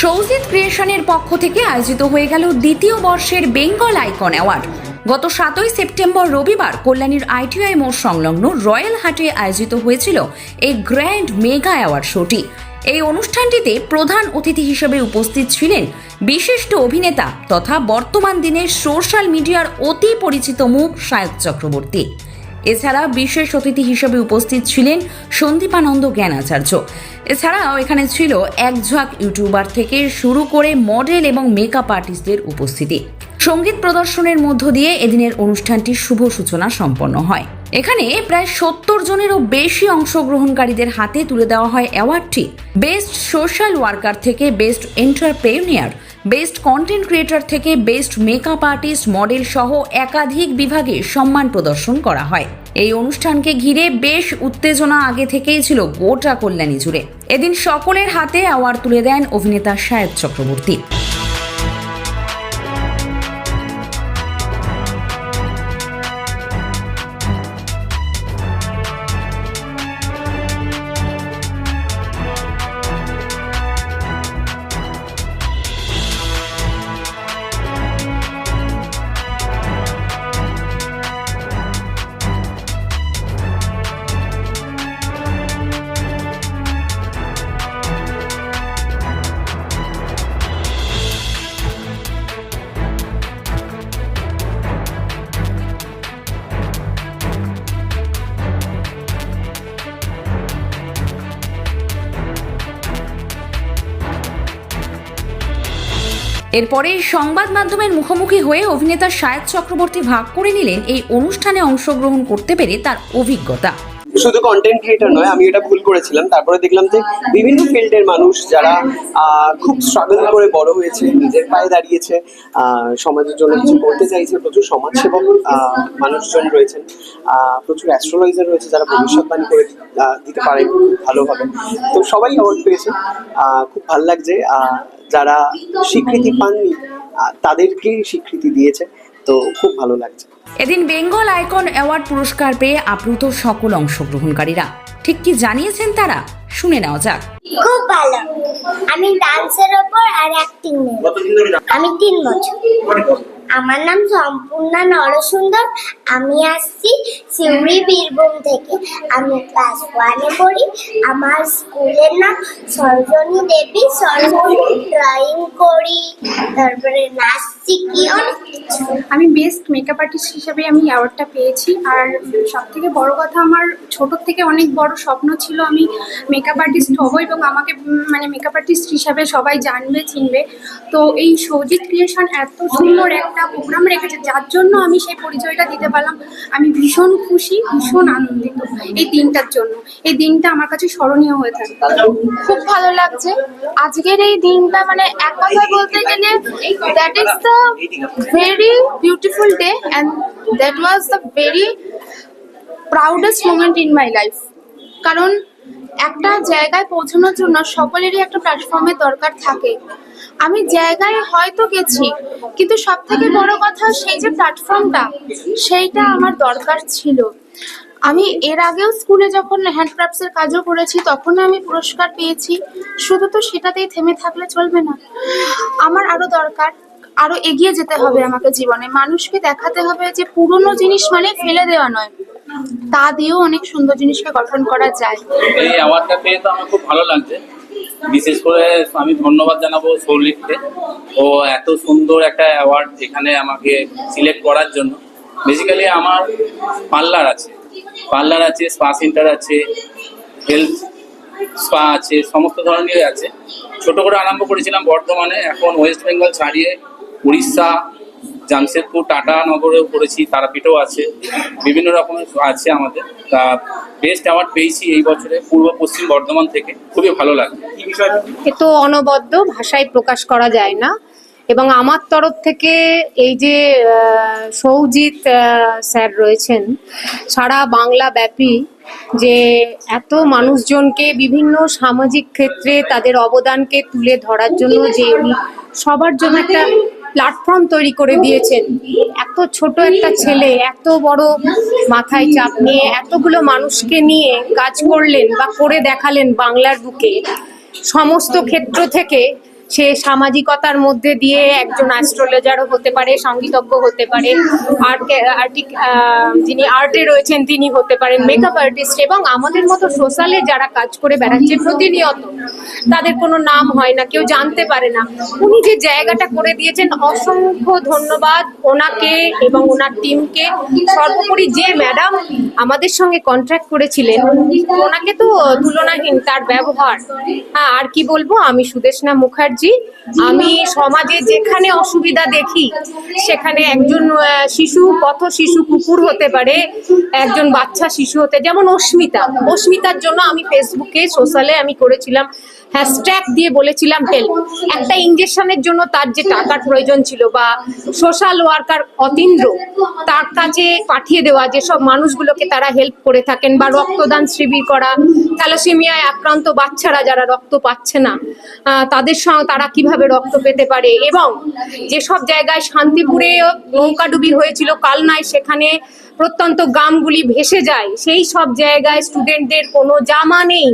সৌজিত ক্রিয়েশনের পক্ষ থেকে আয়োজিত হয়ে গেল দ্বিতীয় বর্ষের বেঙ্গল আইকন অ্যাওয়ার্ড। গত সাতই সেপ্টেম্বর রবিবার কল্যাণীর আইটিআই মোড় সংলগ্ন রয়্যাল হাটে আয়োজিত হয়েছিল এই গ্র্যান্ড মেগা অ্যাওয়ার্ড শোটি। এই অনুষ্ঠানটিতে প্রধান অতিথি হিসেবে উপস্থিত ছিলেন বিশিষ্ট অভিনেতা তথা বর্তমান দিনের সোশ্যাল মিডিয়ার অতি পরিচিত মুখ সায়ক চক্রবর্তী। এছাড়া বিশেষ অতিথি হিসেবে উপস্থিত ছিলেন সন্দীপানন্দ জ্ঞানাচার্য। এছাড়াও এখানে ছিল এক ঝাঁক ইউটিউবার থেকে শুরু করে মডেল এবং মেকআপ আর্টিস্টদের উপস্থিতি। সংগীত প্রদর্শনের মধ্য দিয়ে এদিনের অনুষ্ঠানটির শুভ সূচনা সম্পন্ন হয়। এখানে প্রায় সত্তর জনেরও বেশি অংশগ্রহণকারীদের হাতে তুলে দেওয়া হয় অ্যাওয়ার্ডটি। বেস্ট সোশ্যাল ওয়ার্কার থেকে best entrepreneur best content creator থেকে বেস্ট মেকআপ আর্টিস্ট মডেল সহ একাধিক বিভাগে সম্মান প্রদর্শন করা হয়। এই অনুষ্ঠানকে ঘিরে বেশ উত্তেজনা আগে থেকেই ছিল গোটা কল্যাণী জুড়ে। এদিন সকলের হাতে অ্যাওয়ার্ড তুলে দেন অভিনেতা শায়দ চক্রবর্তী। এরপরে সংবাদ মাধ্যমের মুখোমুখি হয়ে অভিনেতা শায়দ চক্রবর্তী ভাগ করে নিলেন এই অনুষ্ঠানে অংশগ্রহণ করতে পেরে তার অভিজ্ঞতা। শুধু কন্টেন্ট ক্রিয়েটার নয়, আমি এটা ভুল করেছিলাম। তারপরে দেখলাম যে বিভিন্ন ফিল্ডের মানুষ যারা খুব স্ট্রাগল করে বড় হয়েছে, নিজের পায়ে দাঁড়িয়েছে সমাজের জন্য কিছু করতে চাইছে, প্রচুর সমাজসেবক মানুষজন রয়েছেন প্রচুর অ্যাস্ট্রোলজার রয়েছে যারা ভবিষ্যৎবাণী করে দিতে পারে, খুব ভালোভাবে তো সবাই অ্যাওয়ার্ড পেয়েছে। খুব ভালো লাগছে যারা স্বীকৃতি পাননি তাদেরকে স্বীকৃতি দিয়েছে। তো খুব ভালো লাগছে। এদিন বেঙ্গল আইকন অ্যাওয়ার্ড পুরস্কার পেয়ে আপ্লুত সকল অংশগ্রহণকারীরা। ঠিক কি জানিয়েছেন তারা? শুনে নেওয়া যাক। খুব ভালো। আমি ডান্সের ওপর আর অ্যাক্টিং আমি তিন বছর। আমার নাম সম্পূর্ণা নরসুন্দর। আমি আসছি সিউড়ি বীরভূম থেকে আমি ক্লাস ওয়ানে পড়ি। আমার স্কুলের নাম সরজনী দেবী। সরজনী ড্রয়িং করি, তারপরে নাচ শিখি আমি বেস্ট মেকআপ আর্টিস্ট হিসেবে আমি অ্যাওয়ার্ডটা পেয়েছি। আর সব থেকে বড় কথা, আমার ছোট থেকে অনেক বড় স্বপ্ন ছিল আমি মেকআপ আর্টিস্ট হব এবং আমাকে মানে মেকআপ আর্টিস্ট হিসাবে সবাই জানবে, চিনবে। তো এই সৌজিত ক্রিয়েশন এত সুন্দর একটা প্রোগ্রাম রেখেছে, যার জন্য আমি সেই পরিচয়টা দিতে পারলাম। আমি ভীষণ খুশি, ভীষণ আনন্দিত এই দিনটার জন্য। এই দিনটা আমার কাছে স্মরণীয় হয়ে থাকে। খুব ভালো লাগছে। আজকের এই দিনটা মানে এক কথায় বলতে গেলে that is the very beautiful day and that was the very proudest moment in my life কারণ একটা জায়গায় পৌঁছানোর জন্য সকলেরই একটা প্ল্যাটফর্মের দরকার থাকে। আমি জায়গায় হয়তো গেছি, কিন্তু সব থেকে বড় কথা সেই যে প্ল্যাটফর্মটা সেইটা আমার দরকার ছিল। আমি এর আগেও স্কুলে যখন হ্যান্ডক্রাফটসের কাজও করেছি তখন আমি পুরস্কার পেয়েছি। শুধু তো সেটাতেই থেমে থাকলে চলবে না। আমার আরও দরকার, আরও এগিয়ে যেতে হবে আমাকে জীবনে। মানুষকে দেখাতে হবে যে পুরনো জিনিস মানে ফেলে দেওয়া নয়। তা দিয়েও অনেক সুন্দর জিনিসকে গঠন করা যায়। এই অ্যাওয়ার্ডটা পেয়ে তো আমার খুব ভালো লাগছে। বিশেষ করে আমি ধন্যবাদ জানাব সৌলিককে ও এত সুন্দর একটা অ্যাওয়ার্ড এখানে আমাকে সিলেক্ট করার জন্য। বেসিক্যালি আমার পার্লার আছে। পার্লার আছে স্পা সেন্টার আছে হেলথ স্পা আছে, সমস্ত ধরনেরই আছে। ছোট করে আরম্ভ করেছিলাম বর্ধমানে, এখন ওয়েস্ট বেঙ্গল ছাড়িয়ে উড়িষ্যা জামশেদপুর টাটা নগরেও করেছি তারাপীঠও আছে বিভিন্ন রকমের আছে আমাদের। তা বেস্ট অ্যাওয়ার্ড পেয়েছি এই বছরে পূর্ব পশ্চিম বর্ধমান থেকে খুবই ভালো লাগে। এ তো অনবদ্য ভাষায় প্রকাশ করা যায় না। এবং আমার তরফ থেকে এই যে সৌজিৎ স্যার রয়েছেন সারা বাংলা ব্যাপী যে এত মানুষজনকে বিভিন্ন সামাজিক ক্ষেত্রে তাদের অবদানকে তুলে ধরার জন্য যে উনি সবার জন্য একটা প্ল্যাটফর্ম তৈরি করে দিয়েছেন। এত ছোট একটা ছেলে, এত বড় মাথায় চাপ নিয়ে, এতগুলো মানুষকে নিয়ে কাজ করলেন বা করে দেখালেন বাংলার বুকে। সমস্ত ক্ষেত্র থেকে সে সামাজিকতার মধ্যে দিয়ে একজন অ্যাস্ট্রোলজারও হতে পারে, সঙ্গীতজ্ঞ হতে পারে আর্ট আর্টিক যিনি আর্টে রয়েছেন তিনি হতে পারেন মেকআপ আর্টিস্ট এবং আমাদের মতো সোশ্যালে যারা কাজ করে বেড়াচ্ছে প্রতিনিয়ত তাদের কোনো নাম হয় না, কেউ জানতে পারে না। উনি যে জায়গাটা করে দিয়েছেন, অসংখ্য ধন্যবাদ ওনাকে এবং ওনার টিমকে সর্বোপরি যে ম্যাডাম আমাদের সঙ্গে কন্ট্রাক্ট করেছিলেন, ওনাকে তো তুলনাহীন তার ব্যবহার। হ্যাঁ আর কি বলব? আমি সুদেশনা মুখার্জি। আমি সমাজে যেখানে অসুবিধা দেখি সেখানে একজন শিশু পথ শিশু কুকুর হতে পারে একজন বাচ্চা শিশু হতে যেমন অস্মিতা। অস্মিতার জন্য আমি ফেসবুকে সোশ্যালে আমি করেছিলাম হ্যাশট্যাগ দিয়ে বলেছিলাম হেল্প একটা ইঞ্জেকশনের জন্য তার যে টাকার প্রয়োজন ছিল বা সোশ্যাল ওয়ার্কার অতীন্দ্র, তার কাছে পাঠিয়ে দেওয়া, যেসব মানুষগুলোকে তারা হেল্প করে থাকেন বা রক্তদান শিবির করা থ্যালাসেমিয়ায় আক্রান্ত বাচ্চারা যারা রক্ত পাচ্ছে না তাদের সঙ্গে তারা কীভাবে রক্ত পেতে পারে এবং যেসব জায়গায় শান্তিপুরে নৌকাডুবি হয়েছিল, কালনায় সেখানে প্রত্যন্ত গ্রামগুলি ভেসে যায়, সেই সব জায়গায় স্টুডেন্টদের কোনো জামা নেই।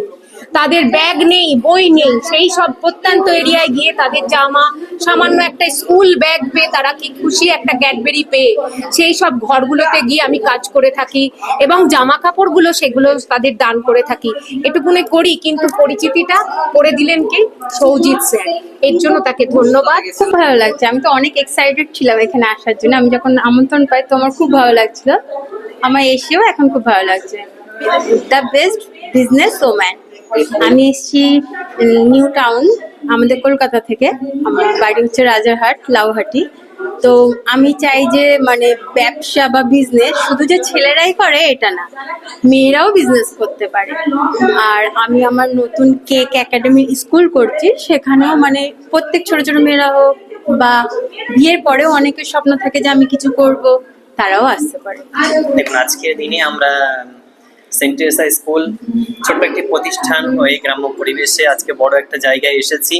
তাদের ব্যাগ নেই, বই নেই। সেই সব প্রত্যন্ত এরিয়ায় গিয়ে তাদের জামা, সামান্য একটা স্কুল ব্যাগ পেয়ে তারা কি খুশি একটা ক্যাডবেরি পেয়ে। সেই সব ঘরগুলোতে গিয়ে আমি কাজ করে থাকি এবং জামা কাপড়গুলো সেগুলো তাদের দান করে থাকি। এটুকুনে করি, কিন্তু পরিচিতিটা করে দিলেন কি? সৌজিৎ স্যার। এর জন্য তাকে ধন্যবাদ। খুব ভালো লাগছে। আমি তো অনেক এক্সাইটেড ছিলাম এখানে আসার জন্য। আমি যখন আমন্ত্রণ পাই, তো আমার খুব ভালো লাগছিল। আমার এসেও এখন খুব ভালো লাগছে। দ্য বেস্ট বিজনেস ওম্যান আমি এসেছি নিউ টাউন, আমাদের কলকাতা থেকে। আমার বাড়ি হচ্ছে রাজারহাট, লাউহাটি। তো আমি চাই যে মানে ব্যবসা বা বিজনেস শুধু যে ছেলেরাই করে, এটা না। মেয়েরাও বিজনেস করতে পারে। আর আমি আমার নতুন কেক একাডেমি স্কুল করছি, সেখানেও মানে প্রত্যেক ছোট ছোট মেয়েরা হোক বা বিয়ের পরেও অনেকের স্বপ্ন থাকে যে আমি কিছু করব, তারাও আসতে পারে। দেখুন, আজকের দিনে আমরা সেন্ট টেরেসা স্কুল ছোট্ট একটি প্রতিষ্ঠান ওই গ্রাম্য পরিবেশে আজকে বড় একটা জায়গায় এসেছি।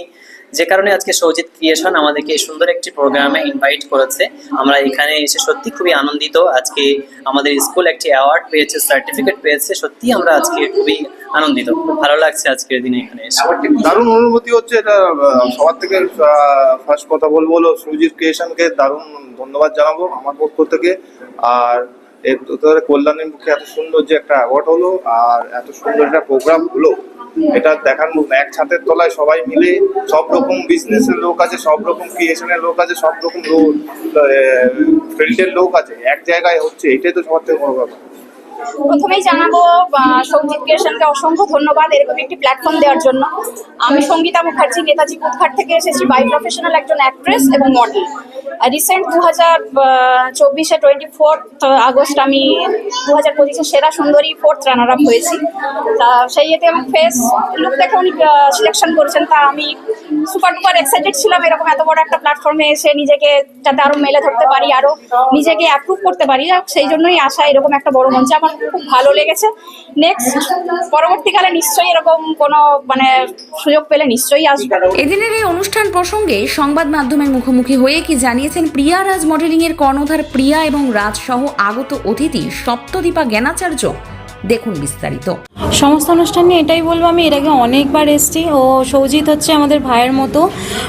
যে কারণে আজকে সৌজিত ক্রিয়েশন আমাদেরকে এই সুন্দর একটি প্রোগ্রামে ইনভাইট করেছে। আমরা এখানে এসে সত্যি খুবই আনন্দিত। আজকে আমাদের স্কুল একটি অ্যাওয়ার্ড পেয়েছে সার্টিফিকেট পেয়েছে। সত্যি আমরা আজকে খুবই আনন্দিত। ভালো লাগছে আজকের দিনে এখানে দারুণ অনুভূতি হচ্ছে এটা সবার থেকে ফার্স্ট কথা বলব হলো ক্রিয়েশনকে দারুণ ধন্যবাদ জানাব আমার পক্ষ থেকে। আর তোদের কল্যাণের মুখে এত সুন্দর যে একটা অ্যাওয়ার্ড হলো আর এত সুন্দর একটা প্রোগ্রাম হলো, এটা দেখার এক ছাদের তলায় সবাই মিলে সব রকম বিজনেসের লোক আছে সব রকম ক্রিয়েশনের লোক আছে সব রকম ফিল্ডের লোক আছে। এক জায়গায় হচ্ছে, এটাই তো সবার থেকে বড় ব্যাপার। প্রথমেই জানাব সৌজিত ক্রিয়েশনকে অসংখ্য ধন্যবাদ এরকম একটি প্ল্যাটফর্ম দেওয়ার জন্য। আমি সঙ্গীতা মুখার্জি, নেতাজি কুদঘাট থেকে এসেছি বাই প্রফেশনাল একজন অ্যাক্ট্রেস এবং মডেল রিসেন্ট দু হাজার চব্বিশে টোয়েন্টি ফোর্থ আগস্ট আমি দু হাজার পঁচিশে সেরা সুন্দরী ফোর্থ রানার আপ হয়েছি। তা, সেই ইয়েতে আমি ফেস লুক দেখে উনি সিলেকশন করেছেন, তা আমি সুপার এক্সাইটেড ছিলাম, এরকম এত বড় একটা প্ল্যাটফর্মে এসে নিজেকে যাতে আরও মেলে ধরতে পারি, আরও নিজেকে অ্যাপ্রুভ করতে পারি সেই জন্যই আসা এরকম একটা বড় মঞ্চে আমার খুব ভালো লেগেছে। নেক্সট পরবর্তীকালে নিশ্চয়ই এরকম কোনো মানে সুযোগ পেলে নিশ্চয়ই আসব। এদিনের এই অনুষ্ঠান প্রসঙ্গে সংবাদ মাধ্যমের মুখোমুখি হয়ে কি জানিয়েছেন প্রিয়া রাজ মডেলিং এর কর্ণধার প্রিয়া এবং রাজ সহ আগত অতিথি সপ্তদীপা জ্ঞানাচার্য? দেখুন বিস্তারিত। সমস্ত অনুষ্ঠানে এটাই বলব আমি এর আগে অনেকবার এসেছি। ও সৌজিৎ হচ্ছে আমাদের ভাইয়ের মতো।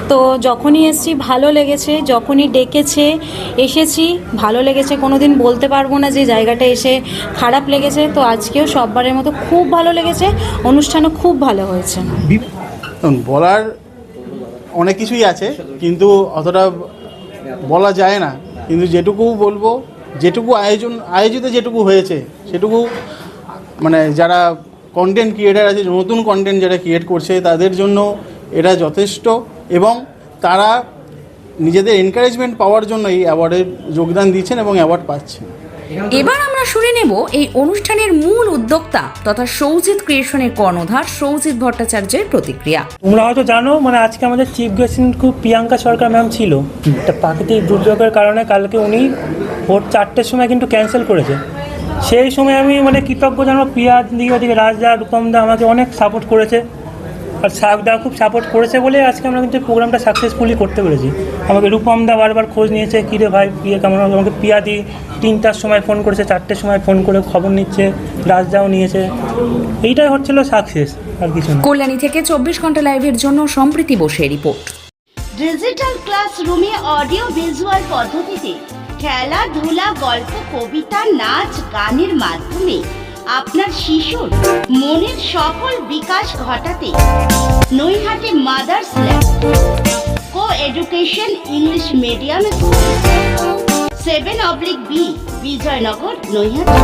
তো যখনই এসেছি ভালো লেগেছে যখনই ডেকেছে এসেছি ভালো লেগেছে। কোনোদিন বলতে পারব না যে জায়গাটা এসে খারাপ লেগেছে। তো আজকেও সববারের মতো খুব ভালো লেগেছে অনুষ্ঠানও খুব ভালো হয়েছে। বলার অনেক কিছুই আছে কিন্তু অতটা বলা যায় না। কিন্তু যেটুকু বলব যেটুকু আয়োজন আয়োজিত যেটুকু হয়েছে সেটুকু মানে যারা কন্টেন্ট ক্রিয়েটার আছে নতুন কন্টেন্ট যারা ক্রিয়েট করছে তাদের জন্য এটা যথেষ্ট এবং তারা নিজেদের এনকারেজমেন্ট পাওয়ার জন্য এই অ্যাওয়ার্ডে যোগদান দিচ্ছেন এবং অ্যাওয়ার্ড পাচ্ছেন। এবার আমরা শুনে নেব এই অনুষ্ঠানের মূল উদ্যোক্তা তথা সৌজিত ক্রিয়েশনের কর্ণধার সৌজিত ভট্টাচার্যের প্রতিক্রিয়া। তোমরা হয়তো জানো মানে আজকে আমাদের চিফ গেস্ট খুব প্রিয়াঙ্কা সরকার ম্যাম ছিল। একটা প্রাকৃতিক দুর্যোগের কারণে কালকে উনি ভোর চারটের সময় কিন্তু ক্যান্সেল করেছে। সেই সময় আমি মানে কৃতজ্ঞ জানাব। প্রিয়া দিকে ওদিকে রাজদা রূপমদা আমাকে অনেক সাপোর্ট করেছে। আর শাকদা খুব সাপোর্ট করেছে বলে আজকে আমরা কিন্তু প্রোগ্রামটা সাকসেসফুলি করতে পেরেছি। আমাকে রূপমদা বারবার খোঁজ নিয়েছে কী রে ভাই প্রিয়া কেমন হবে? আমাকে প্রিয়া দি তিনটার সময় ফোন করেছে চারটের সময় ফোন করে খবর নিচ্ছে রাজদাও নিয়েছে। এইটাই হচ্ছিল সাকসেস আর কিছু কল্যাণী থেকে চব্বিশ ঘণ্টা লাইভের জন্য সম্প্রীতি বসে রিপোর্ট ডিজিটাল ক্লাসরুমে অডিও ভিজুয়াল পদ্ধতিতে খেলাধুলা গল্প, কবিতা, নাচ, গানের মাধ্যমে আপনার শিশুর মনের সফল বিকাশ ঘটাতে Naihati mothers lab co education English medium school seven oblique B, Bijaynagar, Naihati.